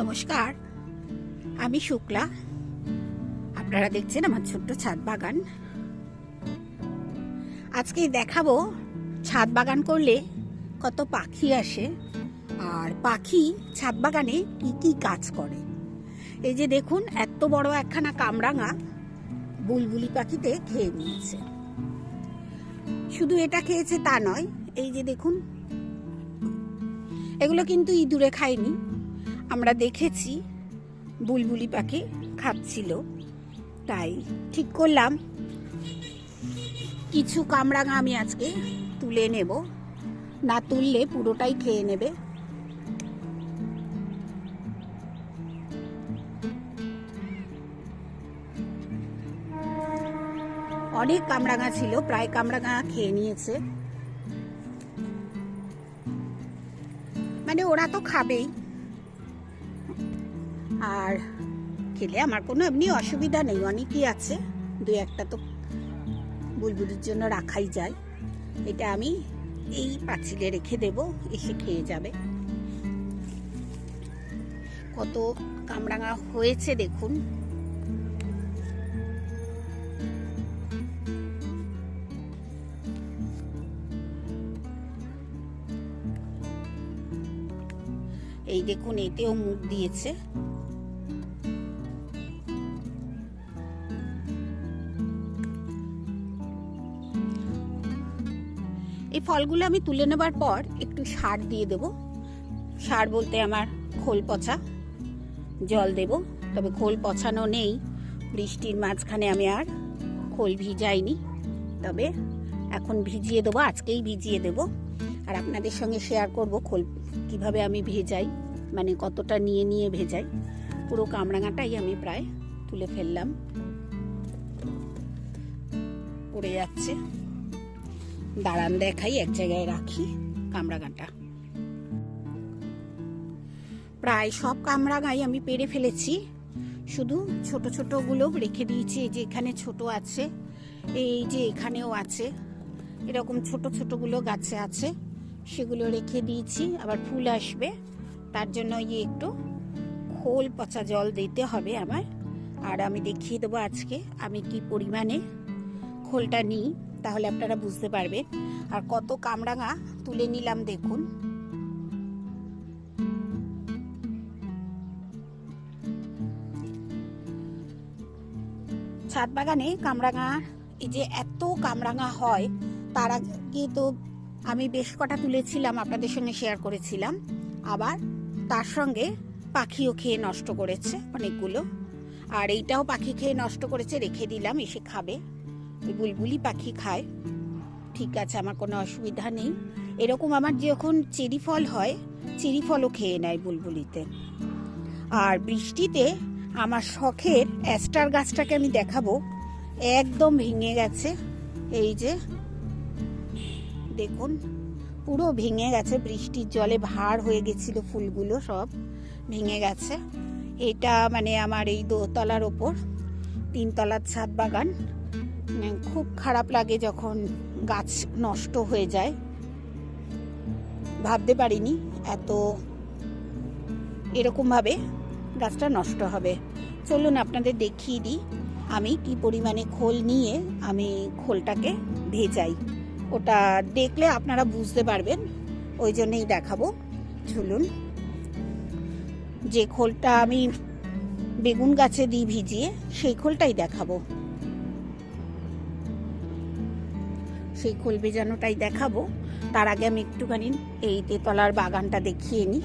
নমস্কার। আমি শুক্লা। আপনারা দেখছেন আমার ছোট্ট ছাদ বাগান। আজকে দেখাবো, ছাদ বাগান করলে কত পাখি আসে আর পাখি ছাদ বাগানে কি কি কাজ করে। এই যে দেখুন, এত বড় একখানা কামরাঙা বুলবুলি পাখিতে খেয়ে নিয়েছে। শুধু এটা খেয়েছে তা নয়, এই যে দেখুন, এগুলো কিন্তু ইঁদুরে খায়নি। আমরা দেখেছি বুলবুলি পাখি খাচ্ছিল। তাই ঠিক করলাম। কিছু কামরাঙা আমি আজকে তুলে নেব। না তুললে পুরোটাই খেয়ে নেবে। অনেক কামরাঙা ছিল, প্রায় কামরাঙা খেয়ে নিয়েছে। মানে ওরা তো খাবেই। আর খেলে আমার কোনো এমনি অসুবিধা নেই, অনেকই আছে। দু একটা তো বুলবুলির জন্য রাখাই যায়। এটা আমি এই পাঁচিলে রেখে দেব, এসে খেয়ে যাবে। কত কামরাঙা হয়েছে দেখুন। এই দেখুন, এতেও মুখ দিয়েছে। এই ফলগুলো আমি তুলে নেবার পর একটু সার দিয়ে দেব। সার বলতে আমার খোল পচা, জল দেব। তবে খোল পচানো নেই, বৃষ্টির মাঝখানে আমি আর খোল ভিজাইনি। তবে এখন ভিজিয়ে দেবো, আজকেই ভিজিয়ে দেব। আর আপনাদের সঙ্গে শেয়ার করব খোল কীভাবে আমি ভেজাই মানে কতটা নিয়ে নিয়ে ভেজাই। পুরো কামরাঙাটাই আমি প্রায় তুলে ফেললাম। পড়ে যাচ্ছে। দাঁড়ান দেখাই, এক জায়গায় রাখি কামরাঙাটা প্রায় সব কামরাঙাই আমি পেরে ফেলেছি। শুধু ছোট ছোটগুলো রেখে দিয়েছি, এই যে এখানে ছোট আছে, এই যে এখানেও আছে। এরকম ছোট ছোটগুলো গাছে আছে, সেগুলো রেখে দিয়েছি, আবার ফুল আসবে। তার জন্য ইয়ে একটু খোল পচা জল দিতে হবে আমার। আর আমি দেখিয়ে দেবো আজকে আমি কি পরিমাণে খোলটা নিই। তাহলে আপনারা বুঝতে পারবেন। আর কত কামরাঙা তুলে নিলাম দেখুন। ছাদ বাগানে কামরাঙা, এই যে এত কামরাঙা হয়, তার আগে তো আমি বেশ কটা তুলেছিলাম, আপনাদের সঙ্গে শেয়ার করেছিলাম। আবার তার সঙ্গে পাখিও খেয়ে নষ্ট করেছে অনেকগুলো। আর এইটাও পাখি খেয়ে নষ্ট করেছে, রেখে দিলাম, এসে খাবে। বুলবুলি পাখি খায়, ঠিক আছে, আমার কোনো অসুবিধা নেই। এরকম আমার যখন চেরি ফল হয়, চেরি ফলও খেয়ে নেয় বুলবুলিতে। আর বৃষ্টিতে আমার শখের অ্যাস্টার গাছটাকে আমি দেখাবো। একদম ভেঙে গেছে, এই যে। দেখুন, পুরো ভেঙে গেছে, বৃষ্টির জলে ভার হয়ে গেছিল ফুলগুলো সব, ভেঙে গেছে। এটা মানে আমার এই দোতলার ওপর, তিনতলার ছাদ বাগান। খুব খারাপ লাগে যখন গাছ নষ্ট হয়ে যায়। ভাবতে পারিনি এত এরকমভাবে গাছটা নষ্ট হবে। চলুন আপনাদের দেখিয়ে দিই, আমি কি পরিমাণে খোল নিয়ে আমি খোলটাকে ভেজাই। ওটা দেখলে আপনারা বুঝতে পারবেন, ওই জন্যেই দেখাবো। চলুন, যে খোলটা আমি বেগুন গাছে দিই ভিজিয়ে সেই খোলটাই দেখাবো। সেই খোল ভেজানোটাই দেখাবো। তার আগে আমি একটুখানি এই তেতলার বাগানটা দেখিয়ে নিই।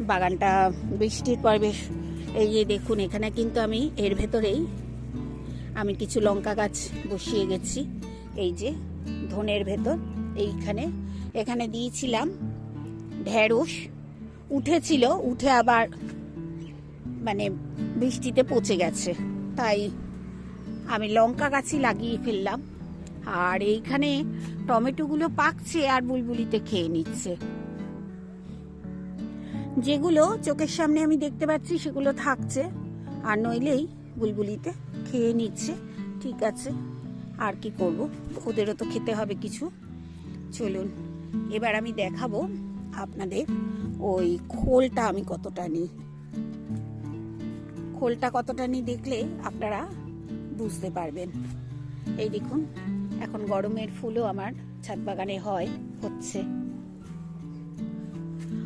বাগানটা বৃষ্টির পর বেশ এই যে দেখুন, এখানে কিন্তু আমি এর ভেতরেই আমি কিছু লঙ্কা গাছ বসিয়ে গেছি। এই যে ধনের ভেতর, এইখানে। এখানে দিয়েছিলাম ঢেঁড়স। উঠেছিল, উঠে আবার মানে বৃষ্টিতে পচে গেছে। তাই আমি লঙ্কা গাছই লাগিয়ে ফেললাম। আর এইখানে টমেটোগুলো পাকছে আর বুলবুলিতে খেয়ে নিচ্ছে। যেগুলো চোখের সামনে আমি দেখতে পাচ্ছি, সেগুলো থাকছে। আর নইলেই বুলবুলিতে খেয়ে নিচ্ছে। ঠিক আছে, আর কি করব? ওদেরও তো খেতে হবে কিছু। চলুন, এবার আমি দেখাবো আপনাদের ওই খোলটা আমি কতটা নিই। খোলটা কতটা নিই দেখলে আপনারা বুঝতে পারবেন। এই দেখুন এখন গরমের ফুলও আমার ছাদ বাগানে হয়, হচ্ছে।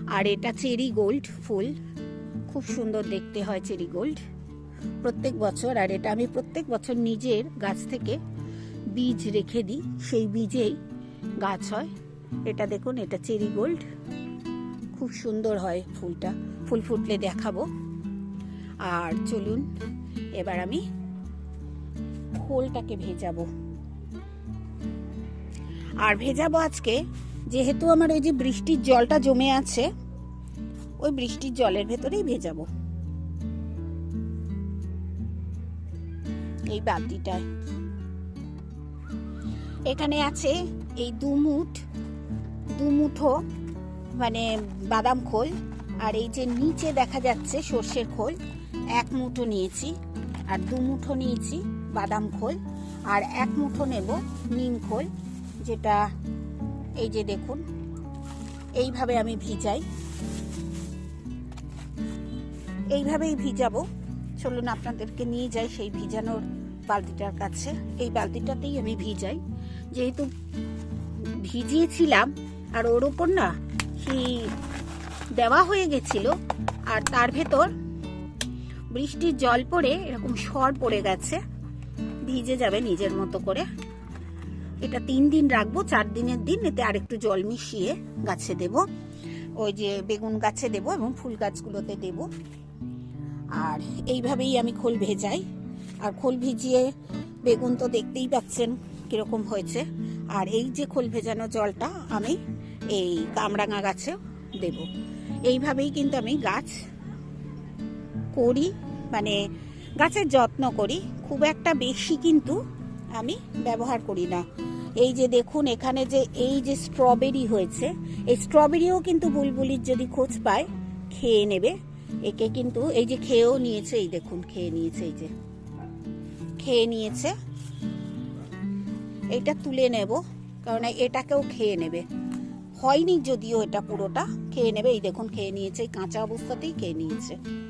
আর এটা চেরি গোল্ড ফুল। খুব সুন্দর দেখতে হয় চেরি গোল্ড। প্রত্যেক বছর, আর এটা আমি প্রত্যেক বছর নিজের গাছ থেকে বীজ রেখে দিই, সেই বীজেই গাছ হয়। এটা দেখুন, এটা চেরি গোল্ড। খুব সুন্দর হয় ফুলটা। ফুল ফুটলে দেখাবো। আর চলুন, এবার আমি খোলটাকে ভেজাবো। আর ভেজাবো আজকে, যেহেতু আমার ওই যে বৃষ্টির জলটা জমে আছে, ওই বৃষ্টির জলের ভেতরেই ভেজাবো। এই বালতিটায়। এখানে আছে এই দুমুঠ দুমুঠো মানে বাদাম খোল, আর এই যে নিচে দেখা যাচ্ছে সর্ষের খোল, এক মুঠো নিয়েছি, আর দু মুঠো নিয়েছি বাদাম খোল, আর এক মুঠো নেব নিম খোল যেটা এই যে দেখুন, এইভাবে আমি ভিজাই। এইভাবেই ভিজাবো। চলুন আপনাদেরকে নিয়ে যাই সেই ভিজানোর বালতিটার কাছে। এই বালতিটাতেই আমি ভিজাই। যেহেতু ভিজিয়েছিলাম, আর ওর ওপর না সেই দেওয়া হয়ে গেছিল, আর তার ভেতর বৃষ্টির জল পড়ে এরকম সর পড়ে গেছে, ভিজে যাবে নিজের মতো করে। এটা তিন দিন রাখব, চার দিনের দিন, এতে আরেকটু জল মিশিয়ে গাছে দেব। ওই যে বেগুন গাছে দেব এবং ফুল গাছগুলোতে দেব। আর এইভাবেই আমি খোল ভেজাই। আর খোল ভিজিয়ে বেগুন তো দেখতেই পাচ্ছেন কীরকম হয়েছে। আর এই যে খোল ভেজানো জলটা আমি এই কামরাঙা গাছেও দেব। এইভাবেই কিন্তু আমি গাছ করি মানে গাছের যত্ন করি। খুব একটা বেশি কিন্তু আমি ব্যবহার করি না। এই যে দেখুন, এখানে যে এই যে স্ট্রবেরি হয়েছে, এই স্ট্রবেরিও কিন্তু বুলবুলির যদি খোঁজ পায়, খেয়ে নেবে। একে কিন্তু এই যে খেয়েও নিয়েছে, এই দেখুন, খেয়ে নিয়েছে এই যে। খেয়ে নিয়েছে। এটা তুলে নেব, কারণ এটাকেও খেয়ে নেবে। হয়নি যদিও এটা পুরোটা, খেয়ে নেবে, এই দেখুন, খেয়ে নিয়েছে কাঁচা অবস্থাতেই খেয়ে নিয়েছে।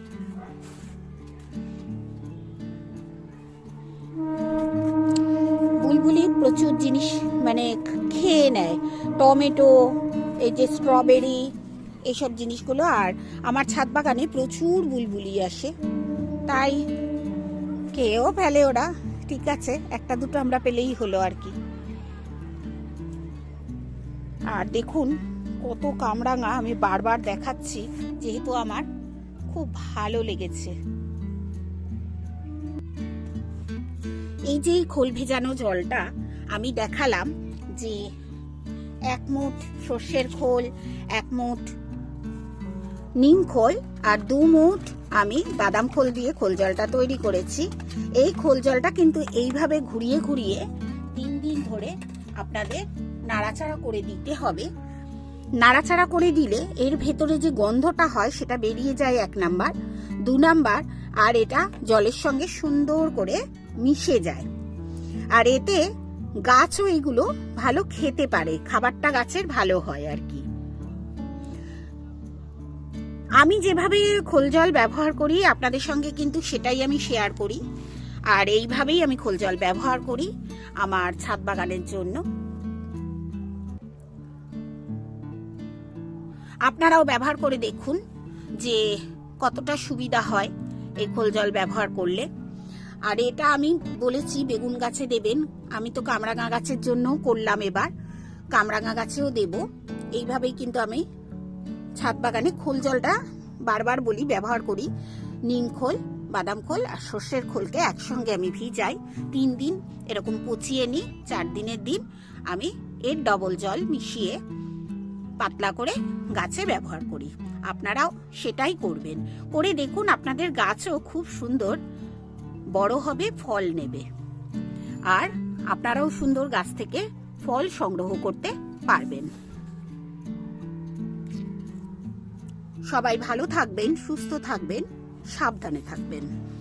মানে খেয়ে নেয়। টমেটো, এই যে স্ট্রবেরি এইসব জিনিসগুলো। আর আমার ছাদ বাগানে প্রচুর বুলবুলি আসে। তাই খেয়েও ফেলে ওরা। ঠিক আছে, একটা দুটো আমরা পেলেই হলো আর কি। আর দেখুন, কত কামরাঙা আমি বারবার দেখাচ্ছি, যেহেতু আমার খুব ভালো লেগেছে। এই যে খোল ভেজানো জলটা আমি দেখালাম যে এক মুঠ সর্ষের খোল, এক মুঠ নিম খোল আর দু মুঠ আমি বাদাম খোল দিয়ে খোল জলটা তৈরি করেছি। এই খোল জলটা কিন্তু এইভাবে ঘুরিয়ে ঘুরিয়ে তিন দিন ধরে আপনাদের নাড়াচাড়া করে দিতে হবে। নাড়াচাড়া করে দিলে এর ভেতরে যে গন্ধটা হয় সেটা বেরিয়ে যায় এক নাম্বার, দু নাম্বার, আর এটা জলের সঙ্গে সুন্দর করে মিশে যায়। আর এতে গাছও এগুলো ভালো খেতে পারে, খাবারটা গাছের ভালো হয় আর কি। আমি যেভাবে খোল জল ব্যবহার করি, আপনাদের সঙ্গে কিন্তু সেটাই আমি শেয়ার করি। আর এইভাবেই আমি খোল জল ব্যবহার করি আমার ছাদ বাগানের জন্য। আপনারাও ব্যবহার করে দেখুন যে কতটা সুবিধা হয় এই খোল জল ব্যবহার করলে। আর এটা আমি বলেছি বেগুন গাছে দেবেন। আমি তো কামরাঙা গাছের জন্যও করলাম এবার। কামরাঙা গাছেও দেব। এইভাবেই কিন্তু আমি ছাদ বাগানে খোল জলটা বারবার বলি, ব্যবহার করি। নিম খোল, বাদাম খোল আর সর্ষের খোলকে একসঙ্গে আমি ভিজাই। তিন দিন এরকম পচিয়ে নিই, চার দিনের দিন আমি এর ডবল জল মিশিয়ে পাতলা করে গাছে ব্যবহার করি। আপনারাও সেটাই করবেন। করে দেখুন, আপনাদের গাছও খুব সুন্দর। বড় হবে, ফল নেবে। আর আপনারাও সুন্দর গাছ থেকে ফল সংগ্রহ করতে পারবেন। সবাই ভালো থাকবেন, সুস্থ থাকবেন, সাবধানে থাকবেন।